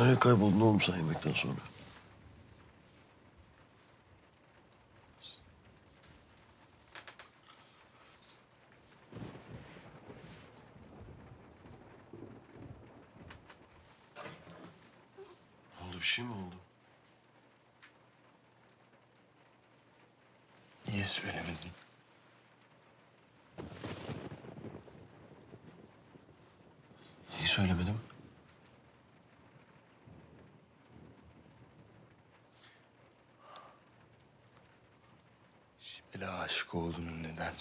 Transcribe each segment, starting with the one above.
Nereye kayboldun oğlum sen yemekten sonra? Ne oldu bir şey mi oldu? Niye söylemedin? Neyi söylemedim? Sibel'e aşık olduğunu neden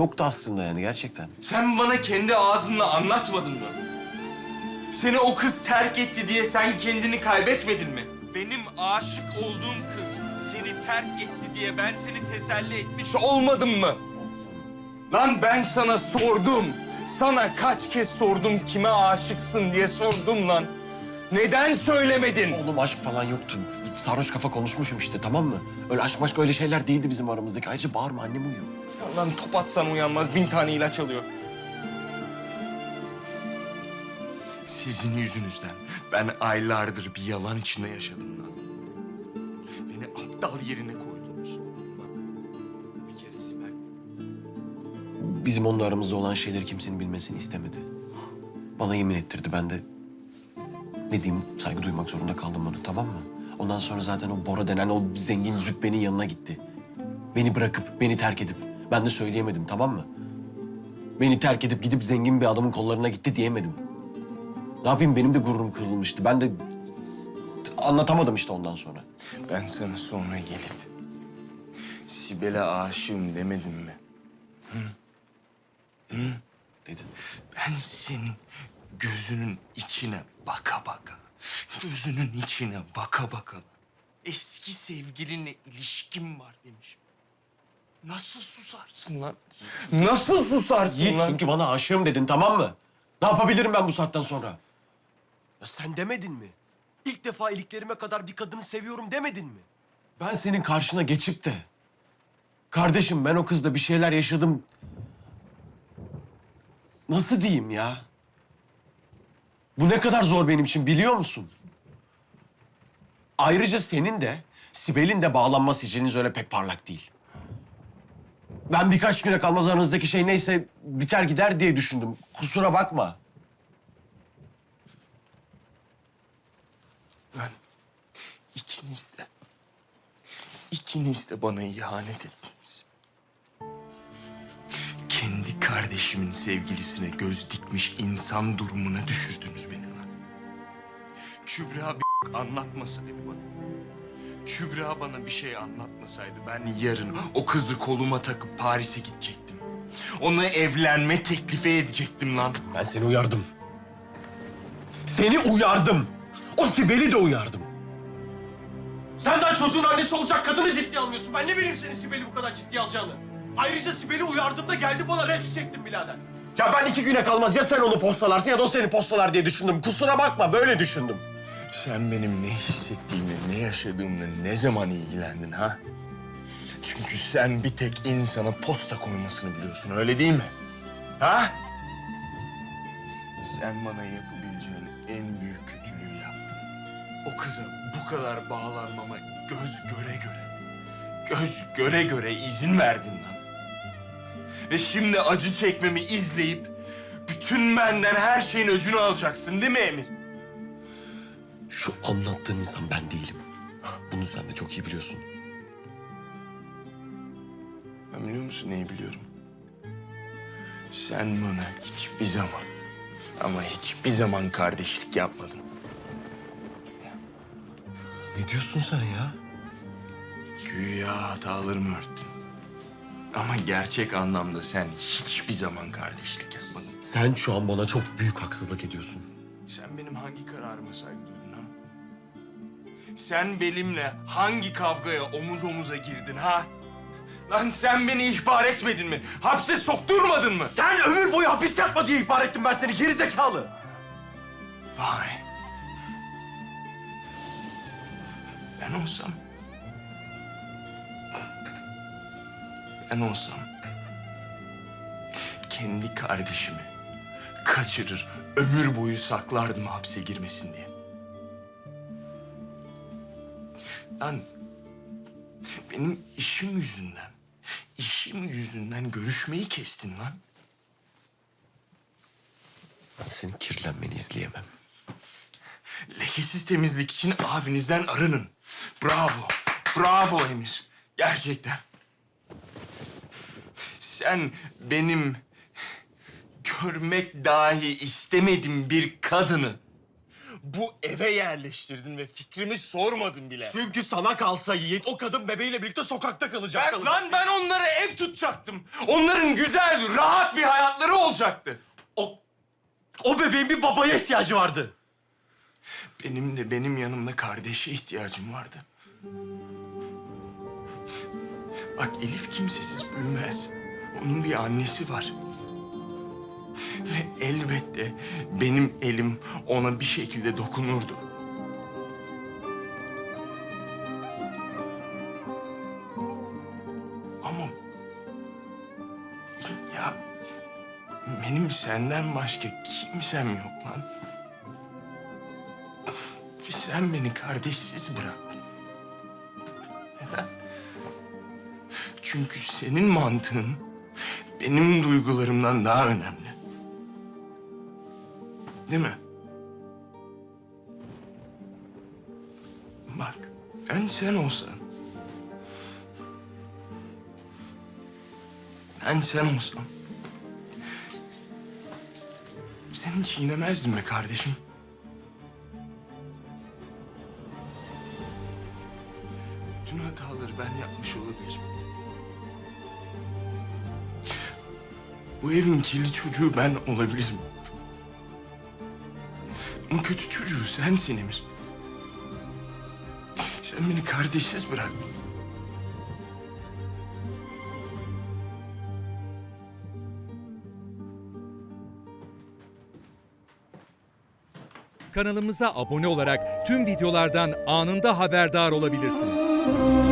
Yoktu aslında yani gerçekten. Sen bana kendi ağzınla anlatmadın mı? Seni o kız terk etti diye sen kendini kaybetmedin mi? Benim aşık olduğum kız seni terk etti diye ben seni teselli etmiş olmadım mı? Lan ben sana sordum. Sana kaç kez sordum kime aşıksın diye sordum lan. Neden söylemedin? Oğlum aşk falan yoktu. Sarhoş kafa konuşmuşum işte tamam mı? Öyle aşk maşk öyle şeyler değildi bizim aramızdaki. Ayrıca bağırma annem uyuyor. Ya Lan top atsan uyanmaz bin tane ilaç alıyor. Sizin yüzünüzden ben aylardır bir yalan içinde yaşadım lan. Beni aptal yerine koydunuz. Bir kere Sibel. Bizim onunla aramızda olan şeyleri kimsenin bilmesini istemedi. Bana yemin ettirdi ben de ne diyeyim saygı duymak zorunda kaldım bana tamam mı? Ondan sonra zaten o Bora denen o zengin züppenin yanına gitti. Beni bırakıp, beni terk edip. Ben de söyleyemedim tamam mı? Beni terk edip gidip zengin bir adamın kollarına gitti diyemedim. Ne yapayım benim de gururum kırılmıştı. Ben de anlatamadım işte ondan sonra. Ben sana sonra gelip Sibel'e aşığım demedim mi? Dedi. Ben senin gözünün içine baka baka, gözünün içine baka baka eski sevgilinle ilişkim var demişim. Nasıl susarsın lan? Nasıl susarsın Yiğit lan? çünkü bana aşığım dedin tamam mı? Ne yapabilirim ben bu saatten sonra? Ya sen demedin mi? İlk defa iliklerime kadar bir kadını seviyorum demedin mi? Ben senin karşına geçip de... Kardeşim ben o kızla bir şeyler yaşadım... Nasıl diyeyim ya? Bu ne kadar zor benim için biliyor musun? Ayrıca senin de, Sibel'in de bağlanma siciliniz öyle pek parlak değil. Ben birkaç güne kalmaz aranızdaki şey neyse biter gider diye düşündüm. Kusura bakma. Lan ikiniz de, ikiniz de bana ihanet ettiniz. Kardeşimin sevgilisine göz dikmiş insan durumuna düşürdünüz beni lan. Kübra bir anlatmasaydı bana. Kübra bana bir şey anlatmasaydı ben yarın o kızı koluma takıp Paris'e gidecektim. Ona evlenme teklifi edecektim lan. Ben seni uyardım. Seni uyardım. O Sibel'i de uyardım. Sen daha çocuğun annesi olacak kadını ciddiye almıyorsun. Ben ne bileyim senin Sibel'i bu kadar ciddiye alacağını. Ayrıca Sibel'i uyardığımda geldi bana red çektin birader. Ya ben iki güne kalmaz ya sen onu postalarsın ya da o seni postalar diye düşündüm. Kusura bakma böyle düşündüm. Sen benim ne hissettiğimle, ne yaşadığımla ne zaman ilgilendin ha? Çünkü sen bir tek insana posta koymasını biliyorsun, öyle değil mi? Ha? Sen bana yapabileceğin en büyük kötülüğü yaptın. O kıza bu kadar bağlanmama göz göre göre, göz göre göre izin verdin lan. Ve şimdi acı çekmemi izleyip bütün benden her şeyin öcünü alacaksın değil mi Emir? Şu anlattığın insan ben değilim. Bunu sen de çok iyi biliyorsun. Ben biliyor musun neyi biliyorum? Sen bana hiçbir zaman ama hiçbir zaman kardeşlik yapmadın. Ne diyorsun sen ya? Güya hatalarımı örttün. Ama gerçek anlamda sen hiçbir zaman kardeşlik yapmadın. Sen şu an bana çok büyük haksızlık ediyorsun. Sen benim hangi kararıma saygı duydun ha? Sen benimle hangi kavgaya omuz omuza girdin ha? Lan sen beni ihbar etmedin mi? Hapse sokturmadın mı? Sen ömür boyu hapis yatma diye ihbar ettim ben seni geri zekalı. Vay. Ben olsam... Ben olsam... Kendi kardeşimi kaçırır, ömür boyu saklardım hapse girmesin diye. Lan benim işim yüzünden, işim yüzünden görüşmeyi kestin lan. Ben senin kirlenmeni izleyemem. Lekesiz temizlik için abinizden arının. Bravo. Bravo Emir. Gerçekten. Sen benim görmek dahi istemedim bir kadını bu eve yerleştirdin ve fikrimi sormadın bile. Çünkü sana kalsa Yiğit o kadın bebeğiyle birlikte sokakta kalacak. Ben, lan ben onlara ev tutacaktım. Onların güzel, rahat bir hayatları olacaktı. O, o bebeğin bir babaya ihtiyacı vardı. Benim de benim yanımda kardeşe ihtiyacım vardı. Bak Elif kimsesiz büyümez. Onun bir annesi var. Ve elbette benim elim ona bir şekilde dokunurdu. Ama ya benim senden başka kimsem yok lan. Ve sen beni kardeşsiz bıraktın. Neden? Çünkü senin mantığın benim duygularımdan daha önemli. Değil mi? Bak, ben sen olsan... Ben sen olsam... Seni çiğnemezdim be kardeşim. Bütün hataları ben yapmış olabilirim. Bu evin kirli çocuğu ben olabilirim. Ama kötü çocuğu sensin Emir. Sen beni kardeşsiz bıraktın. Kanalımıza abone olarak tüm videolardan anında haberdar olabilirsiniz.